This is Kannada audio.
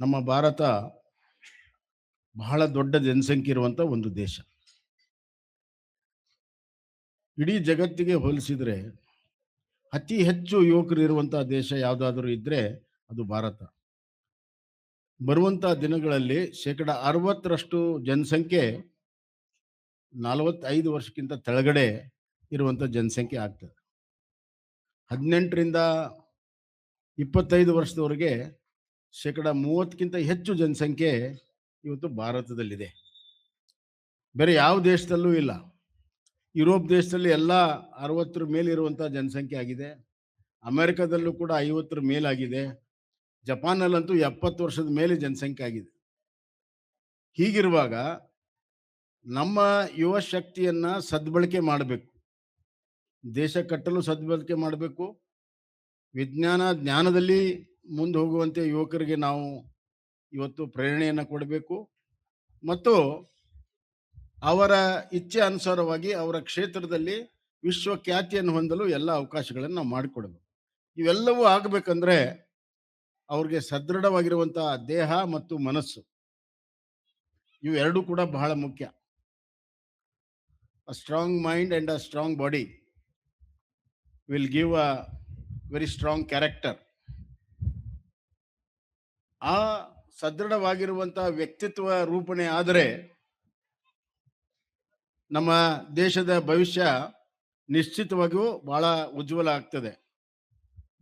ನಮ್ಮ ಭಾರತ ಬಹಳ ದೊಡ್ಡ ಜನಸಂಖ್ಯೆ ಇರುವಂಥ ಒಂದು ದೇಶ. ಇಡೀ ಜಗತ್ತಿಗೆ ಹೋಲಿಸಿದರೆ ಅತಿ ಹೆಚ್ಚು ಯುವಕರು ಇರುವಂಥ ದೇಶ ಯಾವುದಾದ್ರೂ ಇದ್ರೆ ಅದು ಭಾರತ. ಬರುವಂಥ ದಿನಗಳಲ್ಲಿ ಶೇಕಡ ಅರವತ್ತರಷ್ಟು ಜನಸಂಖ್ಯೆ ನಲವತ್ತೈದು ವರ್ಷಕ್ಕಿಂತ ತೆಳಗಡೆ ಇರುವಂಥ ಜನಸಂಖ್ಯೆ ಆಗ್ತದೆ. ಹದಿನೆಂಟರಿಂದ ಇಪ್ಪತ್ತೈದು ವರ್ಷದವರೆಗೆ ಶೇಕಡ ಮೂವತ್ತಕ್ಕಿಂತ ಹೆಚ್ಚು ಜನಸಂಖ್ಯೆ ಇವತ್ತು ಭಾರತದಲ್ಲಿದೆ. ಬೇರೆ ಯಾವ ದೇಶದಲ್ಲೂ ಇಲ್ಲ. ಯುರೋಪ್ ದೇಶದಲ್ಲಿ ಎಲ್ಲ ಅರವತ್ತರ ಮೇಲಿರುವಂಥ ಜನಸಂಖ್ಯೆ ಆಗಿದೆ. ಅಮೇರಿಕಾದಲ್ಲೂ ಕೂಡ ಐವತ್ತರ ಮೇಲಾಗಿದೆ. ಜಪಾನಲ್ಲಂತೂ ಎಪ್ಪತ್ತು ವರ್ಷದ ಮೇಲೆ ಜನಸಂಖ್ಯೆ ಆಗಿದೆ. ಹೀಗಿರುವಾಗ ನಮ್ಮ ಯುವ ಶಕ್ತಿಯನ್ನು ಸದ್ಬಳಕೆ ಮಾಡಬೇಕು. ದೇಶ ಕಟ್ಟಲು ಸದ್ಬಳಕೆ ಮಾಡಬೇಕು. ವಿಜ್ಞಾನ ಜ್ಞಾನದಲ್ಲಿ ಮುಂದೆ ಹೋಗುವಂತೆ ಯುವಕರಿಗೆ ನಾವು ಇವತ್ತು ಪ್ರೇರಣೆಯನ್ನು ಕೊಡಬೇಕು. ಮತ್ತು ಅವರ ಇಚ್ಛೆ ಅನುಸಾರವಾಗಿ ಅವರ ಕ್ಷೇತ್ರದಲ್ಲಿ ವಿಶ್ವ ಖ್ಯಾತಿಯನ್ನು ಹೊಂದಲು ಎಲ್ಲ ಅವಕಾಶಗಳನ್ನು ನಾವು ಮಾಡಿಕೊಡಬೇಕು ಇವೆಲ್ಲವೂ ಆಗಬೇಕಂದ್ರೆ ಅವ್ರಿಗೆ ಸದೃಢವಾಗಿರುವಂತಹ ದೇಹ ಮತ್ತು ಮನಸ್ಸು. ಇವೆರಡೂ ಕೂಡ ಬಹಳ ಮುಖ್ಯ. A strong mind and a strong body will give a very strong character ಆ ಸದೃಢವಾಗಿರುವಂತಹ ವ್ಯಕ್ತಿತ್ವ ರೂಪಣೆ ಆದರೆ ನಮ್ಮ ದೇಶದ ಭವಿಷ್ಯ ನಿಶ್ಚಿತವಾಗಿಯೂ ಬಹಳ ಉಜ್ವಲ ಆಗ್ತದೆ.